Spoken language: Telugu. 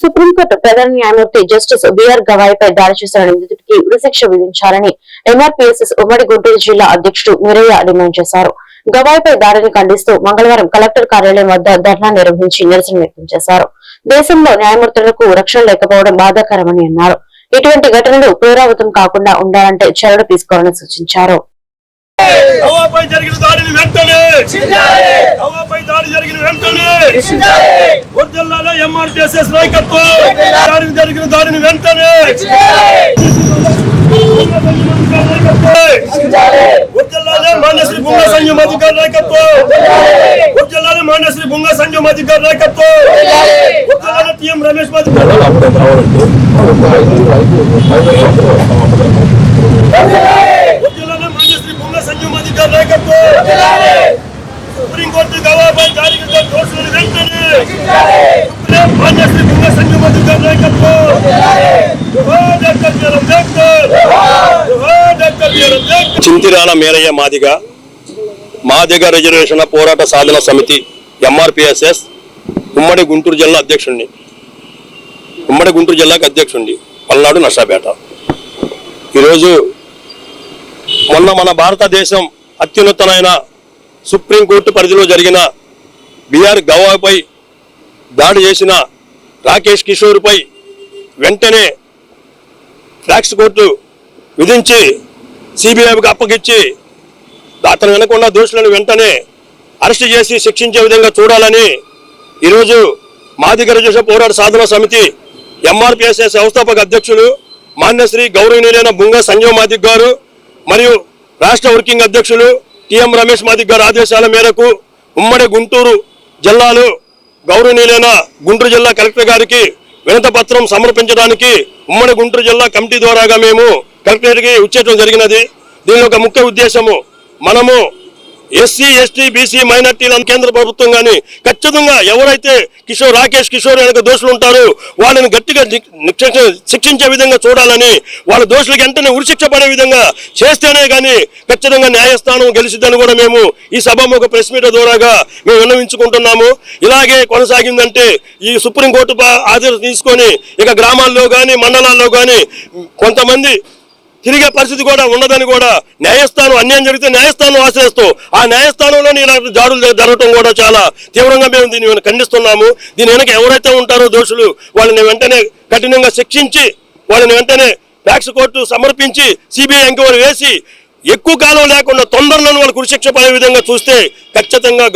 సుప్రీంకోర్టు ప్రధాన న్యాయమూర్తి జస్టిస్ బిఆర్ గవాయిపై దాడి చేసిన నిందితుడికి ఉరిశిక్ష విధించాలని ఎంఆర్పీఎస్ఎస్ ఉమ్మడి గుంటూరు జిల్లా అధ్యక్షుడు వీరయ్య డిమాండ్ చేశారు. గవాయిపై దాడిని ఖండిస్తూ మంగళవారం కలెక్టర్ కార్యాలయం వద్ద ధర్నా నిర్వహించి నిరసన వ్యక్తం చేశారు. దేశంలో న్యాయమూర్తులకు రక్షణ లేకపోవడం బాధాకరమని అన్నారు. ఇటువంటి ఘటనలు పునరావృతం కాకుండా ఉండాలంటే చర్యలు తీసుకోవాలని సూచించారు. జరిగిన దాడిని వెంటనే! దాడి జరిగిన వెంటనే! వర్జల్లాలో ఎంఆర్టీఎస్ఎస్ నాయకత్వం. దాడిని జరిగిన దాడిని వెంటనే వర్జల్లాలో మాన్యశ్రీ బుంగ సంజయ్ అధికారి నాయకత్వం. వర్జల్లాలో మాన్యశ్రీ బుంగ సంజయ్ అధికారి నాయకత్వం. వర్జల్లాలో టీఎం రమేష్ అధికారి వర్జల్లాలో మాన్యశ్రీ బుంగ సంజయ్ అధికారి నాయకత్వం సుప్రీంకోర్టు గవాపై జారీ చేసిన దోషులను వెంటనే సుప్రీం మాన్యశ్రీ బుంగ సంజయ్ అధికారి నాయకత్వం జోహార్ డాక్టర్ బిఆర్ అంబేద్కర్ జోహార్ డాక్టర్ చింతిరాల మేరయ్య మాదిగ మాదిగ రిజర్వేషన్ పోరాట సాధన సమితి ఎంఆర్పిఎస్ఎస్ ఉమ్మడి గుంటూరు జిల్లా అధ్యక్షుడిని ఉమ్మడి గుంటూరు జిల్లాకు అధ్యక్షుడిని పల్నాడు నషాపేట ఈరోజు మొన్న మన భారతదేశం అత్యున్నతమైన సుప్రీంకోర్టు పరిధిలో జరిగిన బీఆర్ గవాపై దాడి చేసిన రాకేష్ కిషోర్పై వెంటనే ఫ్లాక్స్ కోర్టు విధించి సిబిఐకి అప్పగించి అతను వినకుండా దోషులను వెంటనే అరెస్ట్ చేసి శిక్షించే విధంగా చూడాలని ఈరోజు మాదిగర రిజర్వేషన్ పోరాట సాధన సమితి ఎంఆర్పిఎస్ఏ వ్యవస్థాపక అధ్యక్షులు మాన్యశ్రీ గౌరవనీయులైన బుంగ సంజయ్ మాదిక్ గారు మరియు రాష్ట్ర వర్కింగ్ అధ్యక్షులు టిఎం రమేష్ మాదిక్ గారి ఆదేశాల మేరకు ఉమ్మడి గుంటూరు జిల్లాలో గౌరవనీయులైన గుంటూరు జిల్లా కలెక్టర్ గారికి వినత పత్రం సమర్పించడానికి ఉమ్మడి గుంటూరు జిల్లా కమిటీ ద్వారాగా మేము కలెక్టరేట్కి ఇచ్చేయడం జరిగినది. దీని ఒక ముఖ్య ఉద్దేశము మనము ఎస్సీ ఎస్టీ బీసీ మైనార్టీలను కేంద్ర ప్రభుత్వం కానీ ఖచ్చితంగా ఎవరైతే కిషోర్ రాకేష్ కిషోర్ వెనక దోషులు ఉంటారో వాళ్ళని గట్టిగా శిక్షించే విధంగా చూడాలని వాళ్ళ దోషులకు వెంటనే ఉరిశిక్ష పడే విధంగా చేస్తేనే కానీ ఖచ్చితంగా న్యాయస్థానం గెలిచిద్దని కూడా మేము ఈ సభాముఖ ప్రెస్ మీట్ ద్వారాగా మేము విన్నవించుకుంటున్నాము. ఇలాగే కొనసాగిందంటే ఈ సుప్రీంకోర్టు ఆదేశం తీసుకొని ఇక గ్రామాల్లో కానీ మండలాల్లో కానీ కొంతమంది తిరిగే పరిస్థితి కూడా ఉండదని కూడా న్యాయస్థానం అన్యాయం జరిగితే న్యాయస్థానం ఆశ్రయిస్తూ ఆ న్యాయస్థానంలోనే ఇలాంటి దాడులు జరగటం కూడా చాలా తీవ్రంగా మేము దీన్ని ఖండిస్తున్నాము. దీని వెనక ఎవరైతే ఉంటారో దోషులు వాళ్ళని వెంటనే కఠినంగా శిక్షించి వాళ్ళని వెంటనే ట్యాక్స్ కోర్టు సమర్పించి సిబిఐ ఎంక్వైరీ వేసి ఎక్కువ కాలం లేకుండా తొందరలో వాళ్ళు ఉరిశిక్ష పడే విధంగా చూస్తే ఖచ్చితంగా